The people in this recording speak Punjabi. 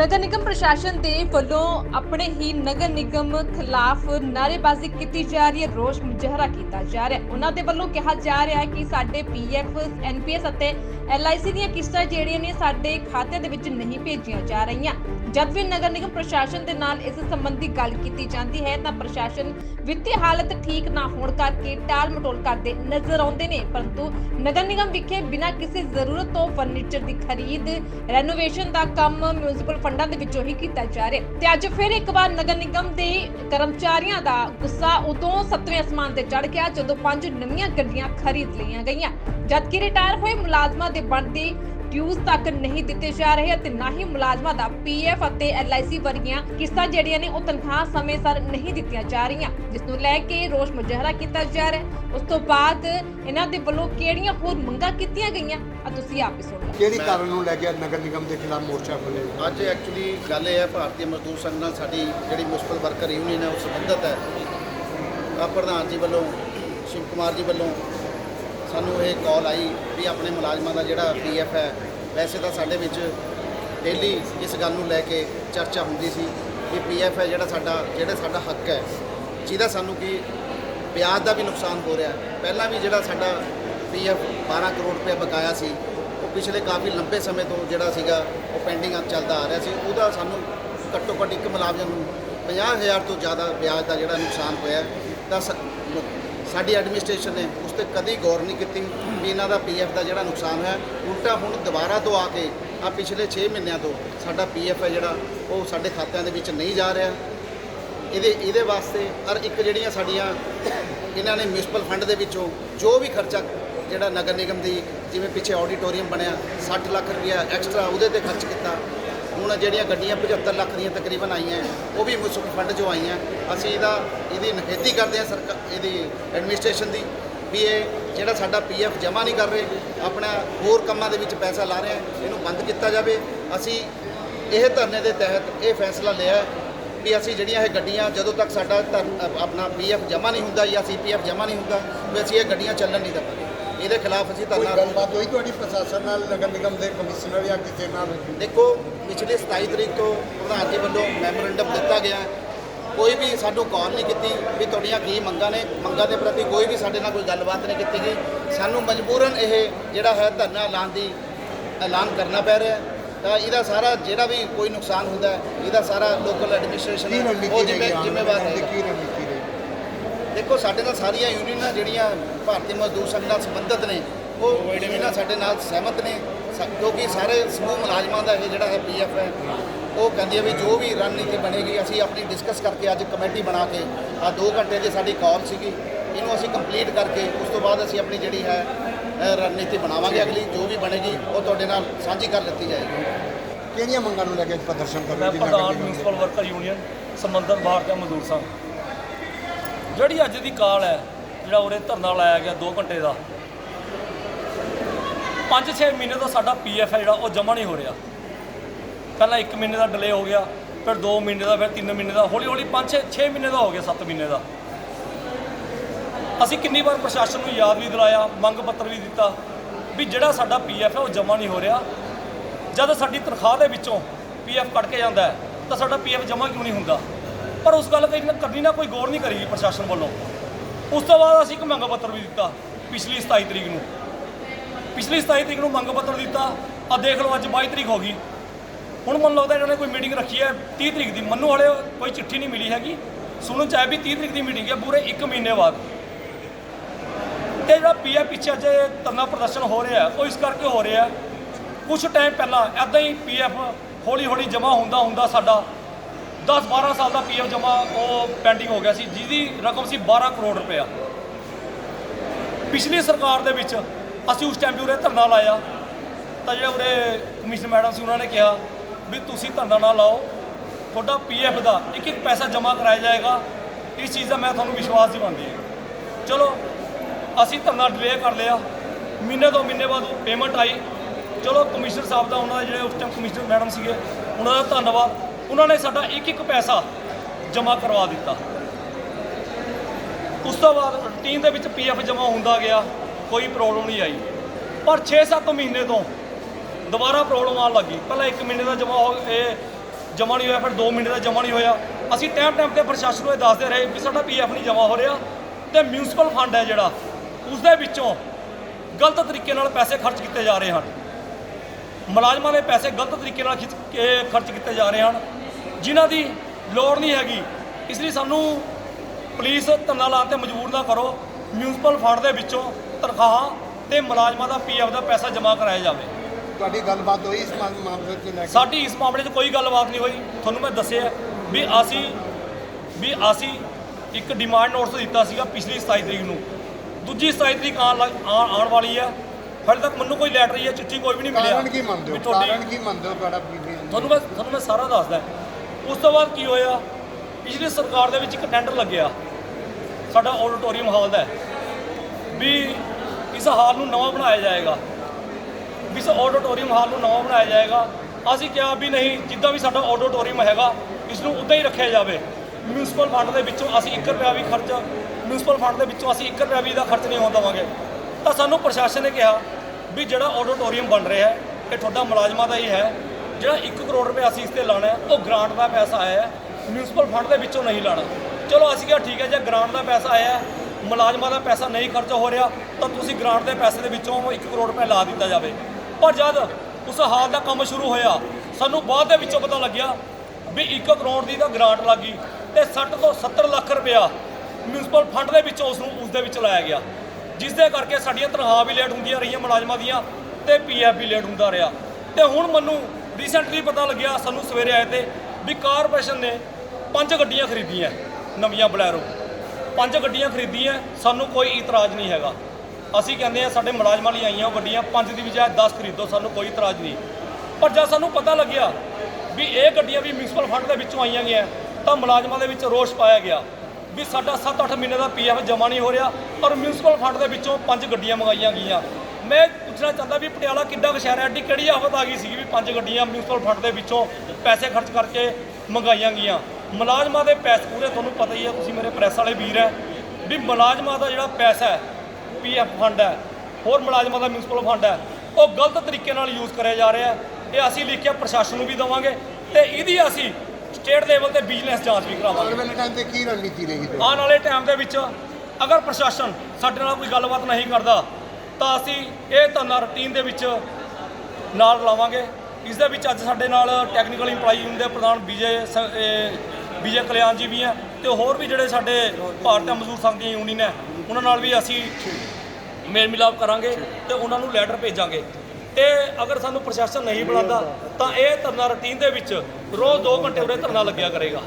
ਨਗਰ ਨਿਗਮ ਪ੍ਰਸ਼ਾਸਨ ਦੇ ਵੱਲੋਂ ਆਪਣੇ ਹੀ ਨਗਰ ਨਿਗਮ ਖਿਲਾਫ ਨਾਅਰੇਬਾਜ਼ੀ ਕੀਤੀ ਜਾ ਰਹੀ ਹੈ, ਰੋਸ ਮੁਜ਼ਾਹਰਾ ਕੀਤਾ ਜਾ ਰਿਹਾ ਹੈ। ਉਹਨਾਂ ਦੇ ਵੱਲੋਂ ਕਿਹਾ ਜਾ ਰਿਹਾ ਹੈ ਕਿ ਸਾਡੇ ਪੀਐਫ ਐਨਪੀਐਸ ਅਤੇ ਐਲਆਈਸੀ ਦੀਆਂ ਕਿਸ਼ਤਾਂ ਜਿਹੜੀਆਂ ਨੇ ਸਾਡੇ ਖਾਤਿਆਂ ਦੇ ਵਿੱਚ ਨਹੀਂ ਭੇਜੀਆਂ ਜਾ ਰਹੀਆਂ। ਜਦ ਵੀ ਨਗਰ ਨਿਗਮ ਪ੍ਰਸ਼ਾਸਨ ਦੇ ਨਾਲ ਇਸ ਸੰਬੰਧੀ ਗੱਲ ਕੀਤੀ ਜਾਂਦੀ ਹੈ, ਤਾਂ ਪ੍ਰਸ਼ਾਸਨ ਵਿੱਤੀ ਹਾਲਤ ਠੀਕ ਨਾ ਹੋਣ ਕਰਕੇ ਟਾਲ ਮਟੋਲ ਕਰਦੇ ਨਜ਼ਰ ਆਉਂਦੇ ਨੇ। ਪਰੰਤੂ ਨਗਰ ਨਿਗਮ ਵਿਖੇ ਬਿਨਾਂ ਕਿਸੇ ਜ਼ਰੂਰਤ ਤੋਂ ਫਰਨੀਚਰ ਦੀ ਖਰੀਦ ਰੈਨੋਵੇਸ਼ਨ ਦਾ ਕੰਮ ਮਿਊਨਿਸਪਲ ਫੰਡਾਂ ਦੇ ਵਿੱਚੋਂ ਹੀ ਕੀਤਾ ਜਾ ਰਿਹਾ ਤੇ ਅੱਜ ਫਿਰ ਇੱਕ ਵਾਰ ਨਗਰ ਨਿਗਮ ਦੇ ਕਰਮਚਾਰੀਆਂ ਦਾ ਗੁੱਸਾ ਉਦੋਂ ਸੱਤਵੇਂ ਅਸਮਾਨ ਤੇ ਚੜ ਗਿਆ, ਜਦੋਂ ਪੰਜ ਨਵੀਆਂ ਗੱਡੀਆਂ ਖਰੀਦ ਲਈਆਂ ਗਈਆਂ। ਜਦਕਿ ਰਿਟਾਇਰ ਹੋਏ ਮੁਲਾਜ਼ਮਾਂ ਦੇ ਬਣਦੀ ਡਿਊਜ਼ ਤੱਕ ਨਹੀਂ ਦਿੱਤੇ ਜਾ ਰਹੇ ਅਤੇ ਨਾ ਹੀ ਮੁਲਾਜ਼ਮਾਂ ਦਾ ਪੀਐਫ ਅਤੇ ਐਲਆਈਸੀ ਵਰਗੀਆਂ ਕਿਸ਼ਤਾਂ ਜਿਹੜੀਆਂ ਨੇ ਉਹ ਤਨਖਾਹ ਸਮੇਂ ਸਿਰ ਨਹੀਂ ਦਿੱਤੀਆਂ ਜਾ ਰਹੀਆਂ ਜਿਸ ਨੂੰ ਲੈ ਕੇ ਰੋਸ ਮੁਜ਼ਾਹਰਾ ਕੀਤਾ ਜਾ ਰਿਹਾ ਹੈ। ਉਸ ਤੋਂ ਬਾਅਦ ਇਹਨਾਂ ਦੇ ਵੱਲੋਂ ਕਿਹੜੀਆਂ ਹੋਰ ਮੰਗਾਂ ਕੀਤੀਆਂ ਗਈਆਂ? ਆ ਤੁਸੀਂ ਆਪ ਹੀ ਸੁਣ ਲਓ। ਕਿਹੜੀ ਕਾਰਨ ਨੂੰ ਲੈ ਕੇ ਨਗਰ ਨਿਗਮ ਦੇ ਖਿਲਾਫ ਮੋਰਚਾ ਖੋਲ੍ਹਿਆ ਅੱਜ ਐਕਚੁਅਲੀ ਗੱਲ ਇਹ ਹੈ ਭਾਰਤੀ ਮਜ਼ਦੂਰ ਸੰਘ ਨਾਲ ਸਾਡੀ ਜਿਹੜੀ ਮੁਸਪਲ ਵਰਕਰ ਯੂਨੀਅਨ ਹੈ ਉਹ ਸੰਬੰਧਤ ਹੈ। ਆ ਪ੍ਰਧਾਨ ਜੀ ਵੱਲੋਂ ਸ਼ਿਵ ਕੁਮਾਰ ਜੀ ਵੱਲੋਂ ਸਾਨੂੰ ਇਹ ਕਾਲ ਆਈ ਵੀ ਆਪਣੇ ਮੁਲਾਜ਼ਮਾਂ ਦਾ ਜਿਹੜਾ ਪੀਐਫ ਹੈ ਵੈਸੇ ਤਾਂ ਸਾਡੇ ਵਿੱਚ ਡੇਲੀ ਇਸ ਗੱਲ ਨੂੰ ਲੈ ਕੇ ਚਰਚਾ ਹੁੰਦੀ ਸੀ ਕਿ ਪੀਐਫ ਹੈ ਜਿਹੜਾ ਸਾਡਾ ਜਿਹੜਾ ਸਾਡਾ ਹੱਕ ਹੈ, ਜਿਹਦਾ ਸਾਨੂੰ ਕਿ ਵਿਆਜ ਦਾ ਵੀ ਨੁਕਸਾਨ ਹੋ ਰਿਹਾ ਪਹਿਲਾਂ ਵੀ ਜਿਹੜਾ ਸਾਡਾ ਪੀਐਫ 12 ਕਰੋੜ ਰੁਪਏ ਬਕਾਇਆ ਸੀ, ਉਹ ਪਿਛਲੇ ਕਾਫੀ ਲੰਬੇ ਸਮੇਂ ਤੋਂ ਜਿਹੜਾ ਸੀਗਾ, ਉਹ ਪੈਂਡਿੰਗ ਚੱਲਦਾ ਆ ਰਿਹਾ ਸੀ। ਉਹਦਾ ਸਾਨੂੰ ਘੱਟੋ ਘੱਟ ਇੱਕ ਮੁਲਾਜ਼ਮ ਨੂੰ 50000 ਤੋਂ ਜ਼ਿਆਦਾ ਵਿਆਜ ਦਾ ਜਿਹੜਾ ਨੁਕਸਾਨ ਹੋਇਆ ਤਾਂ ਸ- ਸਾਡੀ ਐਡਮਿਨਿਸਟ੍ਰੇਸ਼ਨ ਨੇ ਉਸ ਤੇ ਕਦੀ ਗੌਰ ਨਹੀਂ ਕੀਤੀ ਵੀ ਇਹਨਾਂ ਦਾ ਪੀਐਫ ਦਾ ਜਿਹੜਾ ਨੁਕਸਾਨ ਹੈ ਉਲਟਾ ਹੁਣ ਦੁਬਾਰਾ ਤੋਂ ਆ ਕੇ ਆ ਪਿਛਲੇ 6 ਮਹੀਨਿਆਂ ਤੋਂ ਸਾਡਾ ਪੀਐਫ ਹੈ ਜਿਹੜਾ, ਉਹ ਸਾਡੇ ਖਾਤਿਆਂ ਦੇ ਵਿੱਚ ਨਹੀਂ ਜਾ ਰਿਹਾ। ਇਹਦੇ ਇਹਦੇ ਵਾਸਤੇ ਔਰ ਇੱਕ ਜਿਹੜੀਆਂ ਸਾਡੀਆਂ ਇਹਨਾਂ ਨੇ ਮਿਊਨਿਸਪਲ ਫੰਡ ਦੇ ਵਿੱਚੋਂ ਜੋ ਵੀ ਖਰਚਾ ਜਿਹੜਾ ਨਗਰ ਨਿਗਮ ਦੀ ਜਿਵੇਂ ਪਿੱਛੇ ਆਡੀਟੋਰੀਅਮ ਬਣਿਆ 60 ਲੱਖ ਰੁਪਇਆ ਐਕਸਟਰਾ ਉਹਦੇ ਤੇ ਖਰਚ ਕੀਤਾ। ਹੁਣ ਜਿਹੜੀਆਂ ਗੱਡੀਆਂ 75 ਲੱਖ ਦੀਆਂ ਤਕਰੀਬਨ ਆਈਆਂ, ਉਹ ਵੀ ਮਿਊਨਿਸਪਲ ਫੰਡ 'ਚੋਂ ਆਈਆਂ। ਅਸੀਂ ਇਹਦਾ, ਇਹਦੀ ਨਿਖੇਧੀ ਕਰਦੇ ਹਾਂ ਸਰਕਾਰ ਇਹਦੀ ਐਡਮਿਨਿਸਟ੍ਰੇਸ਼ਨ ਦੀ, ਵੀ ਇਹ ਜਿਹੜਾ ਸਾਡਾ ਪੀਐਫ ਜਮ੍ਹਾਂ ਨਹੀਂ ਕਰ ਰਹੇ, ਆਪਣਾ ਹੋਰ ਕੰਮਾਂ ਦੇ ਵਿੱਚ ਪੈਸਾ ਲਾ ਰਹੇ ਇਹਨੂੰ ਬੰਦ ਕੀਤਾ ਜਾਵੇ। ਅਸੀਂ ਇਹ ਧਰਨੇ ਦੇ ਤਹਿਤ ਇਹ ਫੈਸਲਾ ਲਿਆ ਵੀ ਅਸੀਂ ਜਿਹੜੀਆਂ ਇਹ ਗੱਡੀਆਂ, ਜਦੋਂ ਤੱਕ ਸਾਡਾ ਧਰ- ਅ- ਆਪਣਾ ਪੀਐਫ ਜਮ੍ਹਾਂ ਨਹੀਂ ਹੁੰਦਾ ਜਾਂ ਸੀਪੀਐਫ ਜਮ੍ਹਾਂ ਨਹੀਂ ਹੁੰਦਾ, ਵੀ ਅਸੀਂ ਇਹ ਗੱਡੀਆਂ ਚੱਲਣ ਨਹੀਂ ਦੇਵਾਂਗੇ। ਇਹਦੇ ਖਿਲਾਫ ਅਸੀਂ ਕੋਈ ਧਰਨਾ ਗੱਲਬਾਤ ਹੋਈ ਤੁਹਾਡੀ ਪ੍ਰਸ਼ਾਸਨ ਨਾਲ ਨਗਰ ਨਿਗਮ ਦੇ ਕਮਿਸ਼ਨਰ ਜਾਂ ਕਿਸੇ ਨਾਲ? ਦੇਖੋ ਪਿਛਲੇ 27 ਤਰੀਕ ਤੋਂ ਪ੍ਰਧਾਨ ਜੀ ਵੱਲੋਂ ਮੈਮੋਰੈਂਡਮ ਦਿੱਤਾ ਗਿਆ। ਹੈ। ਕੋਈ ਵੀ ਸਾਨੂੰ ਕਾਲ ਨਹੀਂ ਕੀਤੀ ਵੀ ਤੁਹਾਡੀਆਂ ਕੀ ਮੰਗਾਂ ਨੇ। ਮੰਗਾਂ ਦੇ ਪ੍ਰਤੀ ਕੋਈ ਵੀ ਸਾਡੇ ਨਾਲ ਕੋਈ ਗੱਲਬਾਤ ਨਹੀਂ ਕੀਤੀ ਗਈ। ਸਾਨੂੰ ਮਜਬੂਰਨ ਇਹ ਜਿਹੜਾ ਹੈ ਧਰਨਾ ਐਲਾਨ ਦੀ ਐਲਾਨ ਕਰਨਾ ਪੈ ਰਿਹਾ ਹੈ। ਤਾਂ ਇਹਦਾ ਸਾਰਾ ਜਿਹੜਾ ਵੀ ਕੋਈ ਨੁਕਸਾਨ ਹੁੰਦਾ ਹੈ ਇਹਦਾ ਸਾਰਾ ਲੋਕਲ ਐਡਮਿਨਿਸਟ੍ਰੇਸ਼ਨ ਉਹ ਰਣਨੀਤੀ ਜ਼ਿੰਮੇ- ਰਹੇਗੀ ਜ਼ਿੰਮੇਵਾਰ ਹੈ ਕੀ ਰਣਨੀਤੀ ਰਹੇਗੀ? ਦੇਖੋ ਸਾਡੇ ਨਾਲ ਸਾਰੀਆਂ ਯੂਨੀਅਨਾਂ ਜਿਹੜੀਆਂ ਭਾਰਤੀ ਮਜ਼ਦੂਰ ਸੰਘ ਨਾਲ ਸੰਬੰਧਿਤ ਨੇ ਉਹ ਯੂਨੀਅਨਾਂ ਸਾਡੇ ਨਾਲ ਸਹਿਮਤ ਨੇ। ਸਾ- ਕਿਉਂਕਿ ਸਾਰੇ ਸਮੂਹ ਮੁਲਾਜ਼ਮਾਂ ਦਾ ਇਹ ਜਿਹੜਾ ਹੈ ਪੀਐਫ ਹੈ ਉਹ ਕਹਿੰਦੀ ਹੈ ਵੀ ਜੋ ਵੀ ਰਣਨੀਤੀ ਬਣੇਗੀ ਅਸੀਂ ਆਪਣੀ ਡਿਸਕਸ ਕਰਕੇ ਅੱਜ ਕਮੇਟੀ ਬਣਾ ਕੇ ਆ 2 ਘੰਟੇ ਦੀ ਸਾਡੀ ਕਾਲ ਸੀਗੀ ਇਹਨੂੰ ਅਸੀਂ ਕੰਪਲੀਟ ਕਰਕੇ ਉਸ ਤੋਂ ਬਾਅਦ ਅਸੀਂ ਆਪਣੀ ਜਿਹੜੀ ਹੈ ਰਣਨੀਤੀ ਬਣਾਵਾਂਗੇ ਅਗਲੀ ਜੋ ਵੀ ਬਣੇਗੀ ਉਹ ਤੁਹਾਡੇ ਨਾਲ ਸਾਂਝੀ ਕਰ ਲਿੱਤੀ ਜਾਏਗੀ। ਕਿਹੜੀਆਂ ਮੰਗਾਂ ਨੂੰ ਲੈ ਕੇ ਪ੍ਰਦਰਸ਼ਨ ਮੈਂ ਕਰੋਗੇ ਨਗਰ ਪ੍ਰਧਾਨ ਮਿਊਨਿਸਪਲ ਵਰਕਰ ਯੂਨੀਅਨ ਸੰਬੰਧਤ ਭਾਰਤੀ ਮਜ਼ਦੂਰ ਸੰਘ। ਜਿਹੜੀ ਅੱਜ ਦੀ ਕਾਲ ਹੈ, ਜਿਹੜਾ ਉਰੇ ਧਰਨਾ ਲਾਇਆ ਗਿਆ 2 ਘੰਟੇ ਦਾ 5-6 ਮਹੀਨੇ ਤੋਂ ਸਾਡਾ ਪੀਐਫ ਹੈ ਜਿਹੜਾ, ਉਹ ਜਮ੍ਹਾਂ ਨਹੀਂ ਹੋ ਰਿਹਾ। ਪਹਿਲਾਂ 1 ਮਹੀਨੇ ਦਾ ਡਿਲੇ ਹੋ ਗਿਆ, ਫਿਰ 2 ਮਹੀਨੇ ਦਾ, ਫਿਰ 3 ਮਹੀਨੇ ਦਾ ਹੌਲੀ ਹੌਲੀ 5-6 6 ਮਹੀਨੇ ਦਾ ਹੋ ਗਿਆ 7 ਮਹੀਨੇ ਦਾ। ਅਸੀਂ ਕਿੰਨੀ ਵਾਰ ਪ੍ਰਸ਼ਾਸਨ ਨੂੰ ਯਾਦ ਵੀ ਦਿਲਾਇਆ, ਮੰਗ ਪੱਤਰ ਵੀ ਦਿੱਤਾ ਵੀ ਜਿਹੜਾ ਸਾਡਾ ਪੀਐਫ ਹੈ, ਉਹ ਜਮ੍ਹਾਂ ਨਹੀਂ ਹੋ ਰਿਹਾ। ਜਦ ਸਾਡੀ ਤਨਖਾਹ ਦੇ ਵਿੱਚੋਂ ਪੀਐਫ ਕੱਟ ਕੇ ਜਾਂਦਾ ਤਾਂ ਸਾਡਾ ਪੀਐਫ ਜਮ੍ਹਾਂ ਕਿਉਂ ਨਹੀਂ ਹੁੰਦਾ? ਪਰ ਉਸ ਗੱਲ ਤੇ ਕਰਨੀ ਨਾ ਕੋਈ ਗੌਰ ਨਹੀਂ ਕਰੀ ਪ੍ਰਸ਼ਾਸਨ ਵੱਲੋਂ। ਉਸ ਤੋਂ ਬਾਅਦ ਅਸੀਂ ਇੱਕ ਮੰਗ ਪੱਤਰ ਵੀ ਦਿੱਤਾ ਪਿਛਲੀ 27 ਤਰੀਕ ਨੂੰ। ਪਿਛਲੀ 27 ਤਰੀਕ ਨੂੰ ਮੰਗ ਪੱਤਰ ਦਿੱਤਾ ਆ ਦੇਖ ਲਓ ਅੱਜ 22 ਤਰੀਕ ਹੋ ਗਈ। ਹੁਣ ਮਨ ਲੱਗਦਾ ਇਹਨਾਂ ਨੇ ਕੋਈ ਮੀਟਿੰਗ ਰੱਖੀ ਹੈ 30 ਤਰੀਕ ਦੀ। ਮੰਨੂ ਵਾਲੇ ਕੋਈ ਚਿੱਠੀ ਨਹੀਂ ਮਿਲੀ ਹੈਗੀ। ਸੁਣਨ ਚ ਆਇਆ ਵੀ 30 ਤਰੀਕ ਦੀ ਮੀਟਿੰਗ ਹੈ ਪੂਰੇ 1 ਮਹੀਨੇ ਬਾਅਦ। ਤੇ ਜਿਹੜਾ ਪੀਐ ਪਿੱਛੇ ਅੱਜ ਧਰਨਾ ਪ੍ਰਦਰਸ਼ਨ ਹੋ ਰਿਹਾ, ਉਹ ਇਸ ਕਰਕੇ ਹੋ ਰਿਹਾ। ਹੈ। ਕੁਝ ਟਾਈਮ ਪਹਿਲਾਂ ਐਦਾਂ ਹੀ ਪੀਐਫ ਹੌਲੀ ਹੌਲੀ ਜਮ੍ਹਾਂ ਹੁੰਦਾ ਹੁੰਦਾ ਸਾਡਾ 10 12 ਸਾਲ ਦਾ ਪੀਐਫ ਜਮ੍ਹਾਂ ਉਹ ਪੈਂਡਿੰਗ ਹੋ ਗਿਆ ਸੀ, ਜਿਹਦੀ ਰਕਮ ਸੀ 12 ਕਰੋੜ ਰੁਪਇਆ। ਪਿਛਲੀ ਸਰਕਾਰ ਦੇ ਵਿੱਚ ਅਸੀਂ ਉਸ ਟਾਈਮ ਵੀ ਉਰੇ ਧਰਨਾ ਲਾਇਆ। ਤਾਂ ਜਿਹੜੇ ਉਰੇ ਕਮਿਸ਼ਨ ਮੈਡਮ ਸੀ, ਉਹਨਾਂ ਨੇ ਕਿਹਾ ਵੀ ਤੁਸੀਂ ਧਰਨਾ ਨਾ ਲਾਓ, ਤੁਹਾਡਾ ਪੀਐਫ ਦਾ ਇੱਕ ਇੱਕ ਪੈਸਾ ਜਮ੍ਹਾਂ ਕਰਾਇਆ ਜਾਏਗਾ। ਇਸ ਚੀਜ਼ ਦਾ ਮੈਂ ਤੁਹਾਨੂੰ ਵਿਸ਼ਵਾਸ ਦਿਵਾਉਂਦੀ ਹਾਂ ਚਲੋ, ਅਸੀਂ ਧਰਨਾ ਡਿਲੇ ਕਰ ਲਿਆ। ਮਹੀਨੇ ਤੋਂ ਮਹੀਨੇ ਬਾਅਦ ਪੇਮੈਂਟ ਆਈ। ਚਲੋ ਕਮਿਸ਼ਨਰ ਸਾਹਿਬ ਦਾ ਉਹਨਾਂ ਦੇ ਜਿਹੜੇ ਉਸ ਟਾਈਮ ਕਮਿਸ਼ਨਰ ਮੈਡਮ ਸੀਗੇ, ਉਹਨਾਂ ਦਾ ਧੰਨਵਾਦ। ਉਹਨਾਂ ਨੇ ਸਾਡਾ ਇੱਕ ਇੱਕ ਪੈਸਾ ਜਮ੍ਹਾਂ ਕਰਵਾ ਦਿੱਤਾ। ਉਸ ਤੋਂ ਬਾਅਦ ਰੂਟੀਨ ਦੇ ਵਿੱਚ ਪੀਐਫ ਜਮ੍ਹਾਂ ਹੁੰਦਾ ਗਿਆ, ਕੋਈ ਪ੍ਰੋਬਲਮ ਨਹੀਂ ਆਈ। ਪਰ 6-7 ਮਹੀਨੇ ਤੋਂ ਦੁਬਾਰਾ ਪ੍ਰੋਬਲਮ ਆਉਣ ਲੱਗੀ। ਪਹਿਲਾਂ 1 ਮਹੀਨੇ ਦਾ ਜਮ੍ਹਾਂ ਹੋ ਇਹ ਜਮ੍ਹਾਂ ਨਹੀਂ ਹੋਇਆ, ਫਿਰ 2 ਮਹੀਨੇ ਦਾ ਜਮ੍ਹਾਂ ਨਹੀਂ ਹੋਇਆ। ਅਸੀਂ ਟਾਈਮ ਟਾਈਮ ਤੇ ਪ੍ਰਸ਼ਾਸਨ ਨੂੰ ਇਹ ਦੱਸਦੇ ਰਹੇ ਵੀ ਸਾਡਾ ਪੀਐਫ ਨਹੀਂ ਜਮ੍ਹਾਂ ਹੋ ਰਿਹਾ ਤੇ ਮਿਊਨਿਸਪਲ ਫੰਡ ਹੈ ਜਿਹੜਾ ਉਸ ਦੇ ਵਿੱਚੋਂ ਗਲਤ ਤਰੀਕੇ ਨਾਲ ਪੈਸੇ ਖਰਚ ਕੀਤੇ ਜਾ ਰਹੇ ਹਨ। ਮੁਲਾਜ਼ਮਾਂ ਦੇ ਪੈਸੇ ਗਲਤ ਤਰੀਕੇ ਨਾਲ ਖਿੱਚ ਕੇ ਖਰਚ ਕੀਤੇ ਜਾ ਰਹੇ ਹਨ। ਜਿਨ੍ਹਾਂ ਦੀ ਲੋੜ ਨਹੀਂ ਹੈਗੀ ਇਸ ਲਈ ਸਾਨੂੰ ਪੁਲਿਸ ਧਰਨਾ ਲਾਉਣ ਤੇ ਮਜਬੂਰ ਨਾ ਕਰੋ। ਮਿਊਨਿਸਪਲ ਫੰਡ ਦੇ ਵਿੱਚੋਂ ਤਨਖਾਹਾਂ ਤੇ ਮੁਲਾਜ਼ਮਾਂ ਦਾ ਪੀਐਫ ਦਾ ਪੈਸਾ ਜਮ੍ਹਾਂ ਕਰਾਇਆ ਜਾਵੇ। ਤੁਹਾਡੀ ਗੱਲਬਾਤ ਹੋਈ ਇਸ ਮਾਮ- ਮਾਮਲੇ 'ਚ ਲੈ ਕੇ? ਸਾਡੀ ਇਸ ਮਾਮਲੇ 'ਚ ਕੋਈ ਗੱਲਬਾਤ ਨਹੀਂ ਹੋਈ। ਤੁਹਾਨੂੰ ਮੈਂ ਦੱਸਿਆ ਵੀ ਅਸੀਂ ਵੀ ਅਸੀਂ ਇੱਕ ਡਿਮਾਂਡ ਨੋਟਿਸ ਦਿੱਤਾ ਸੀਗਾ ਪਿਛਲੀ 27 ਤਰੀਕ ਨੂੰ। ਦੂਜੀ 27 ਤਰੀਕ ਆਉਣ ਆਉਣ ਵਾਲੀ ਹੈ। ਹਾਲੇ ਤੱਕ ਮੈਨੂੰ ਕੋਈ ਲੈਟਰ ਜਾਂ ਚਿੱਠੀ ਕੋਈ ਵੀ ਨਹੀਂ ਮਿਲਿਆ। ਕਾਰਨ ਕੀ ਮੰਨਦੇ ਹੋ? ਕਾਰਨ ਕੀ ਮੰਨਦੇ ਹੋ ਤੁਹਾਡਾ ਤੁਹਾਨੂੰ ਮੈਂ ਤੁਹਾਨੂੰ ਮੈਂ ਸਾਰਾ ਦੱਸਦਾ। ਉਸ ਤੋਂ ਬਾਅਦ ਕੀ ਹੋਇਆ? ਪਿਛਲੀ ਸਰਕਾਰ ਦੇ ਵਿੱਚ ਇੱਕ ਟੈਂਡਰ ਲੱਗਿਆ। ਸਾਡਾ ਆਡੀਟੋਰੀਅਮ ਹਾਲ ਦਾ ਵੀ ਇਸ ਹਾਲ ਨੂੰ ਨਵਾਂ ਬਣਾਇਆ ਜਾਏਗਾ। ਇਸ ਆਡੀਟੋਰੀਅਮ ਹਾਲ ਨੂੰ ਨਵਾਂ ਬਣਾਇਆ ਜਾਏਗਾ। ਅਸੀਂ ਕਿਹਾ ਵੀ ਨਹੀਂ, ਜਿੱਦਾਂ ਵੀ ਸਾਡਾ ਆਡੀਟੋਰੀਅਮ ਹੈਗਾ ਇਸ ਨੂੰ ਉਦਾਂ ਹੀ ਰੱਖਿਆ ਜਾਵੇ। ਮਿਊਨਿਸਪਲ ਫੰਡ ਦੇ ਵਿੱਚੋਂ ਅਸੀਂ 1 ਰੁਪਿਆ ਵੀ ਖਰਚ ਮਿਊਨਿਸਪਲ ਫੰਡ ਦੇ ਵਿੱਚੋਂ ਅਸੀਂ 1 ਰੁਪਿਆ ਵੀ ਦਾ ਖਰਚ ਨਹੀਂ ਹੋਣ ਦੇਵਾਂਗੇ। ਤਾਂ ਸਾਨੂੰ ਪ੍ਰਸ਼ਾਸਨ ਨੇ ਕਿਹਾ ਵੀ ਜਿਹੜਾ ਆਡੀਟੋਰੀਅਮ ਬਣ ਰਿਹਾ ਹੈ, ਇਹ ਤੁਹਾਡਾ ਮੁਲਾਜ਼ਮਾਂ ਦਾ ਹੀ ਹੈ। ਜਿਹੜਾ 1 ਕਰੋੜ ਰੁਪਏ ਅਸੀਂ ਇਸ ਤੇ ਲਾਣਾ ਉਹ ਗ੍ਰਾਂਟ ਦਾ ਪੈਸਾ ਆਇਆ ਹੈ। ਮਿਊਨਿਸਪਲ ਫੰਡ ਦੇ ਵਿੱਚੋਂ ਨਹੀਂ ਲਾਣਾ ਚਲੋ ਅਸੀਂ ਕਿਹਾ ਠੀਕ ਹੈ ਜੇ ਗ੍ਰਾਂਟ ਦਾ ਪੈਸਾ ਆਇਆ ਹੈ, ਮੁਲਾਜ਼ਮਾਂ ਦਾ ਪੈਸਾ ਨਹੀਂ ਖਰਚ ਹੋ ਰਿਹਾ ਤਾਂ ਤੁਸੀਂ ਗ੍ਰਾਂਟ ਦੇ ਪੈਸੇ ਦੇ ਵਿੱਚੋਂ 1 ਕਰੋੜ ਰੁਪਏ ਲਾ ਦਿੱਤਾ ਜਾਵੇ। ਪਰ ਜਦ ਉਸ ਹਾਲ ਦਾ ਕੰਮ ਸ਼ੁਰੂ ਹੋਇਆ ਸਾਨੂੰ ਬਾਅਦ ਦੇ ਵਿੱਚੋਂ ਪਤਾ ਲੱਗਿਆ ਵੀ 1 ਕਰੋੜ ਦੀ ਤਾਂ ਗ੍ਰਾਂਟ ਲੱਗੀ ਤੇ 60 ਤੋਂ 70 ਲੱਖ ਰੁਪਇਆ ਮਿਊਨਿਸਪਲ ਫੰਡ ਦੇ ਵਿੱਚੋਂ ਉਸ ਨੂੰ ਉਸ ਦੇ ਵਿੱਚ ਲਾਇਆ ਗਿਆ। ਜਿਸ ਦੇ ਕਰਕੇ ਸਾਡੀਆਂ ਤਨਖਾਹ ਵੀ ਲੇਟ ਹੁੰਦੀਆਂ ਰਹੀਆਂ ਮੁਲਾਜ਼ਮਾਂ ਦੀਆਂ ਤੇ ਪੀਐਫ ਵੀ ਲੇਟ ਹੁੰਦਾ ਰਿਹਾ। ਤੇ ਹੁਣ ਮੈਨੂੰ ਰੀਸੈਂਟਲੀ ਪਤਾ ਲੱਗਿਆ, ਸਾਨੂੰ ਸਵੇਰੇ ਆਏ ਤੇ ਵੀ ਕਾਰਪੋਰੇਸ਼ਨ ਨੇ ਪੰਜ ਗੱਡੀਆਂ ਖਰੀਦੀਆਂ ਨਵੀਆਂ ਬਲੈਰੋ। ਪੰਜ ਗੱਡੀਆਂ ਖਰੀਦੀਆਂ, ਸਾਨੂੰ ਕੋਈ ਇਤਰਾਜ਼ ਨਹੀਂ ਹੈਗਾ। ਅਸੀਂ ਕਹਿੰਦੇ ਆ ਸਾਡੇ ਮੁਲਾਜ਼ਮਾਂ ਲਈ ਆਈਆਂ ਉਹ ਗੱਡੀਆਂ, ਪੰਜ ਦੀ ਬਜਾਏ 10 ਖਰੀਦੋ, ਸਾਨੂੰ ਕੋਈ ਇਤਰਾਜ਼ ਨਹੀਂ। ਪਰ ਜਦ ਸਾਨੂੰ ਪਤਾ ਲੱਗਿਆ ਵੀ ਇਹ ਗੱਡੀਆਂ ਵੀ ਮਿਊਨਿਸਪਲ ਫੰਡ ਦੇ ਵਿੱਚੋਂ ਆਈਆਂ ਗਈਆਂ, ਤਾਂ ਮੁਲਾਜ਼ਮਾਂ ਦੇ ਵਿੱਚ ਰੋਸ਼ ਪਾਇਆ ਗਿਆ ਵੀ ਸਾਡਾ 7-8 ਮਹੀਨੇ ਦਾ ਪੀਐਫ ਜਮ੍ਹਾਂ ਨਹੀਂ ਹੋ ਰਿਹਾ ਔਰ ਮਿਊਨਿਸਪਲ ਫੰਡ ਦੇ ਵਿੱਚੋਂ ਪੰਜ ਗੱਡੀਆਂ ਮੰਗਾਈਆਂ ਗਈਆਂ। ਮੈਂ ਪੁੱਛਣਾ ਚਾਹੁੰਦਾ ਵੀ ਪਟਿਆਲਾ ਕਿੱਡਾ ਕੁ ਸ਼ਹਿਰ ਹੈ ਐਡੀ ਕਿਹੜੀ ਆਫਤ ਆ ਗਈ ਸੀ ਵੀ ਪੰਜ ਗੱਡੀਆਂ ਮਿਊਨਿਸਪਲ ਫੰਡ ਦੇ ਵਿੱਚੋਂ ਪੈਸੇ ਖਰਚ ਕਰਕੇ ਮੰਗਾਈਆਂ ਗਈਆਂ? ਮੁਲਾਜ਼ਮਾਂ ਦੇ ਪੈਸੇ ਪੂਰੇ ਤੁਹਾਨੂੰ ਪਤਾ ਹੀ ਹੈ ਤੁਸੀਂ ਮੇਰੇ ਪ੍ਰੈਸ ਵਾਲੇ ਵੀਰ ਹੈ। ਵੀ ਮੁਲਾਜ਼ਮਾਂ ਦਾ ਜਿਹੜਾ ਪੈਸਾ ਹੈ ਪੀਐਫ ਫੰਡ ਹੈ ਹੋਰ ਮੁਲਾਜ਼ਮਾਂ ਦਾ ਮਿਊਨਿਸਪਲ ਫੰਡ ਹੈ ਉਹ ਗਲਤ ਤਰੀਕੇ ਨਾਲ ਯੂਜ਼ ਕਰਿਆ ਜਾ ਰਿਹਾ ਇਹ ਅਸੀਂ ਲਿਖਿਆ ਪ੍ਰਸ਼ਾਸਨ ਨੂੰ ਵੀ ਦੇਵਾਂਗੇ ਤੇ ਇਹਦੀ ਅਸੀਂ ਸਟੇਟ ਲੈਵਲ ਤੇ ਬਿਜ਼ਨਸ ਜਾਂਚ ਵੀ ਕਰਾਵਾਂਗੇ। ਆਉਣ ਵਾਲੇ ਟਾਈਮ ਤੇ ਕੀ ਰਣਨੀਤੀ ਰਹੇਗੀ? ਆਉਣ ਵਾਲੇ ਟਾਈਮ ਦੇ ਵਿੱਚ ਅਗਰ ਪ੍ਰਸ਼ਾਸਨ ਸਾਡੇ ਨਾਲ ਕੋਈ ਗੱਲਬਾਤ ਨਹੀਂ ਕਰਦਾ ਤਾਂ ਅਸੀਂ ਇਹ ਧਰਨਾ ਰੂਟੀਨ ਦੇ ਵਿੱਚ ਨਾਲ ਲਾਵਾਂਗੇ। ਇਸ ਦੇ ਵਿੱਚ ਅੱਜ ਸਾਡੇ ਨਾਲ ਟੈਕਨੀਕਲ ਇੰਪਲਾਈ ਯੂਨੀਅਨ ਦੇ ਪ੍ਰਧਾਨ ਵਿਜੇ ਸ- ਵਿਜੇ ਕਲਿਆਣ ਜੀ ਵੀ ਹੈ ਤੇ ਹੋਰ ਵੀ ਜਿਹੜੇ ਸਾਡੇ ਭਾਰਤੀ ਮਜ਼ਦੂਰ ਸੰਘ ਦੀਆਂ ਯੂਨੀਅਨ ਹੈ ਉਹਨਾਂ ਨਾਲ ਵੀ ਅਸੀਂ ਮੇਲ ਮਿਲਾਪ ਕਰਾਂਗੇ ਤੇ ਉਹਨਾਂ ਨੂੰ ਲੈਟਰ ਭੇਜਾਂਗੇ। ਤੇ ਅਗਰ ਸਾਨੂੰ ਪ੍ਰਸ਼ਾਸਨ ਨਹੀਂ ਬੁਲਾਉਂਦਾ ਤਾਂ ਇਹ ਧਰਨਾ ਰੂਟੀਨ ਦੇ ਵਿੱਚ ਰੋਜ਼ 2 ਘੰਟੇ ਉਰੇ ਧਰਨਾ ਲੱਗਿਆ ਕਰੇਗਾ।